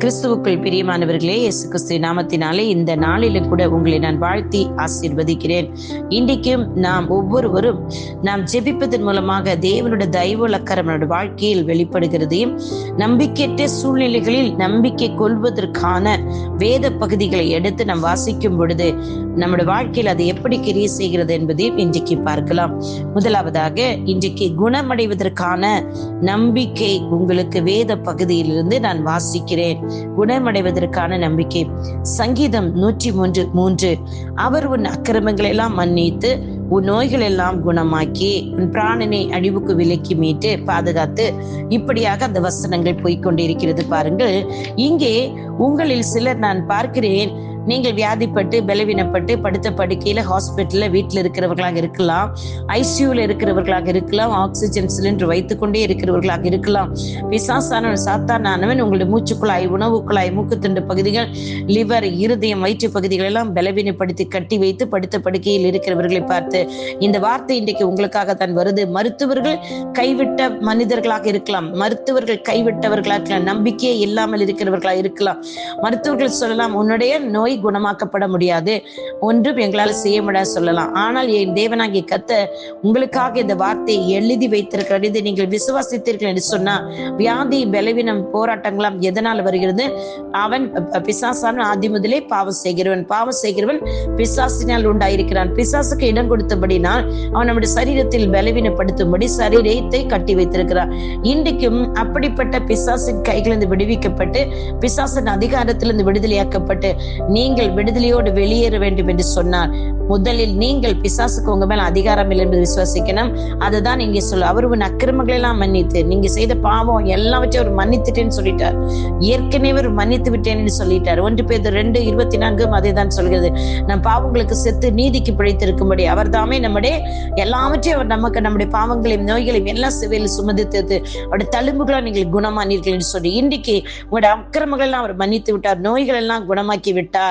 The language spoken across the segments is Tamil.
கிறிஸ்துவுக்குள் பிரியமானவர்களே இயேசு கிறிஸ்து நாமத்தினாலே இந்த நாளிலும் கூட உங்களை நான் வாழ்த்தி ஆசீர்வதிக்கிறேன். இன்றைக்கும் நாம் ஒவ்வொருவரும் நாம் ஜெபிப்பதன் மூலமாக தேவனுடைய தயவுலக்கரம் நம்முடைய வாழ்க்கையில் வெளிப்படுகிறதையும் நம்பிக்கையற்ற சூழ்நிலைகளில் நம்பிக்கை கொள்வதற்கான வேத பகுதிகளை எடுத்து நாம் வாசிக்கும் பொழுது நம்முடைய வாழ்க்கையில் அது எப்படி கிரிய செய்கிறது என்பதையும் இன்றைக்கு பார்க்கலாம். முதலாவதாக இன்றைக்கு குணமடைவதற்கான நம்பிக்கை உங்களுக்கு வேத பகுதியிலிருந்து நான் வாசிக்கிறேன். குணமடைவதற்கான நம்பிக்கை. சங்கீதம் நூற்றி மூன்று. மூன்று அவர் உன் அக்கிரமங்களை எல்லாம் மன்னித்து உன் நோய்கள் எல்லாம் குணமாக்கி உன் பிராணனை அழிவுக்கு விலக்கி மீட்டு பாதுகாத்து இப்படியாக அந்த வசனங்கள் போய்கொண்டிருக்கிறது பாருங்கள். இங்கே உங்களில் சிலர் நான் பார்க்கிறேன் நீங்கள் வியாதிப்பட்டு பலவீனப்பட்டு படுத்த படுக்கையில ஹாஸ்பிட்டல்ல வீட்டில் இருக்கிறவர்களாக இருக்கலாம். ஐசியூல இருக்கிறவர்களாக இருக்கலாம். ஆக்சிஜன் சிலிண்டர் வைத்துக்கொண்டே இருக்கிறவர்களாக இருக்கலாம். பிசாசானவன் சாத்தானவன் உங்களுடைய மூச்சுக்குழாய் உணவு குழாய் மூக்குத்தண்டு பகுதிகள் லிவர் இருதயம் வயிற்று பகுதிகள் எல்லாம் பலவீனப்படுத்தி கட்டி வைத்து படுத்த படுக்கையில் இருக்கிறவர்களை பார்த்து இந்த வார்த்தை இன்றைக்கு உங்களுக்காக தான் வருது. மருத்துவர்கள் கைவிட்ட மனிதர்களாக இருக்கலாம். மருத்துவர்கள் கைவிட்டவர்களாக இருக்கலாம். நம்பிக்கையே இல்லாமல் இருக்கிறவர்களாக இருக்கலாம். மருத்துவர்கள் சொல்லலாம் உன்னுடைய நோய் நோய் குணமாக்கப்பட முடியாது. ஒன்றும் எங்களால் செய்ய முடியாது சொல்லலாம். ஆனால் என் தேவனாகிய கத்த உங்களுக்காக இந்த வார்த்தையை எழுதி வைத்திருக்கிறார். இதை நீங்கள் விசுவாசித்தீர்கள் என்று சொன்னா வியாதி பலவீனம் போராட்டங்களாம் எதனால் வருகிறது? அவன் பிசாசான ஆதி முதலே பாவம் செய்கிறவன். பாவம் செய்கிறவன் பிசாசினால் உண்டாயிருக்கிறான். பிசாசுக்கு இடம் கொடுத்தபடினால் அவன் நம்முடைய சரீரத்தில் பலவீனப்படுத்தும்படி சரீரத்தை கட்டி வைத்திருக்கிறான் இன்றைக்கும் அப்படிப்பட்ட பிசாசின் கைகளிலிருந்து விடுவிக்கப்பட்டு பிசாசின் அதிகாரத்திலிருந்து விடுதலையாக்கப்பட்டு நீ நீங்கள் விடுதலையோடு வெளியேற வேண்டும் என்று சொன்னார். முதலில் நீங்கள் பிசாசுக்கு உங்க மேல அதிகாரம் இல்லை என்று விசுவாசிக்கணும். அதுதான் இங்கே சொல்ல அவர் உன் அக்கிரமங்களை எல்லாம் மன்னித்து நீங்க செய்த பாவம் எல்லாவற்றையும் அவர் மன்னித்துட்டேன்னு சொல்லிட்டார். ஏற்கனவே அவர் மன்னித்து விட்டேன்னு சொல்லிட்டார். ஒன்று பேர் ரெண்டு இருபத்தி நான்கும் அதே தான் சொல்கிறது. நம் பாவங்களுக்கு செத்து நீதிக்கு பிழைத்திருக்கும்படி அவர் தாமே நம்முடைய எல்லாவற்றையும் அவர் நமக்கு நம்முடைய பாவங்களையும் நோய்களையும் எல்லாம் சிவையில் சுமதித்தது அவருடைய தழும்புகளாக நீங்கள் குணமானீர்கள் என்று சொல்லி இன்றைக்கு உங்களுடைய அக்கிரமங்கள் எல்லாம் அவர் மன்னித்து விட்டார். நோய்கள் எல்லாம் குணமாக்கி விட்டார்.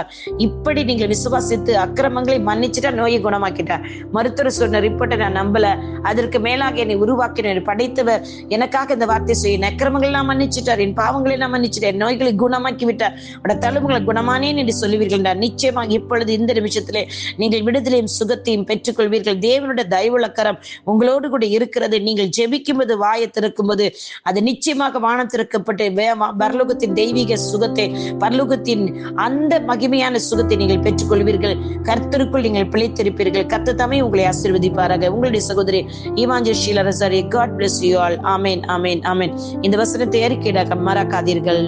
இப்படி நீங்கள் விசுவாசித்து அக்கிரமங்களை மன்னிச்சுட்டா நோயை குணமாக்கிட்டார். மருத்துவர் சொன்ன ரிப்போர்ட்டை நான் நம்பல. அதற்கு மேலாக என்னை உருவாக்கினர் படைத்தவர் எனக்காக இந்த வார்த்தை செய்ய அக்கிரமங்களை நான் மன்னிச்சுட்டார். என் பாவங்களை நான் மன்னிச்சுட்டார் நோய்களை குணமாக்கி விட்டார் அவருடைய தழும்புகளை குணமானேன் என்று சொல்லுவீர்கள் நிச்சயமாக இப்பொழுது இந்த நிமிஷத்திலே நீங்கள் விடுதலையும் சுகத்தையும் பெற்றுக்கொள்வீர்கள். தேவனுடைய தயவுளக்கரம் உங்களோடு கூட இருக்கிறது. நீங்கள் ஜெபிக்கும்போது வாயை திறக்கும்போது அது நிச்சயமாக வானம் திறக்கப்பட்டு பரலோகத்தின் தெய்வீக சுகத்தை பரலோகத்தின் அந்த மகி மகிமையான சுகத்தை நீங்கள் பெற்றுக்கொள்வீர்கள். கர்த்தருக்குள் நீங்கள் பிழைத்திருப்பீர்கள். கர்த்த தமை உங்களை ஆசீர்வதிப்பாராக. உங்களுடைய சகோதரி ஈவாஞ்சல் ஷீலரசாரி காட் பிளஸ் யூ ஆல் ஆமேன் ஆமேன் ஆமேன் இந்த வசனத்தை அறிக்கையிடாக மறக்காதீர்கள்.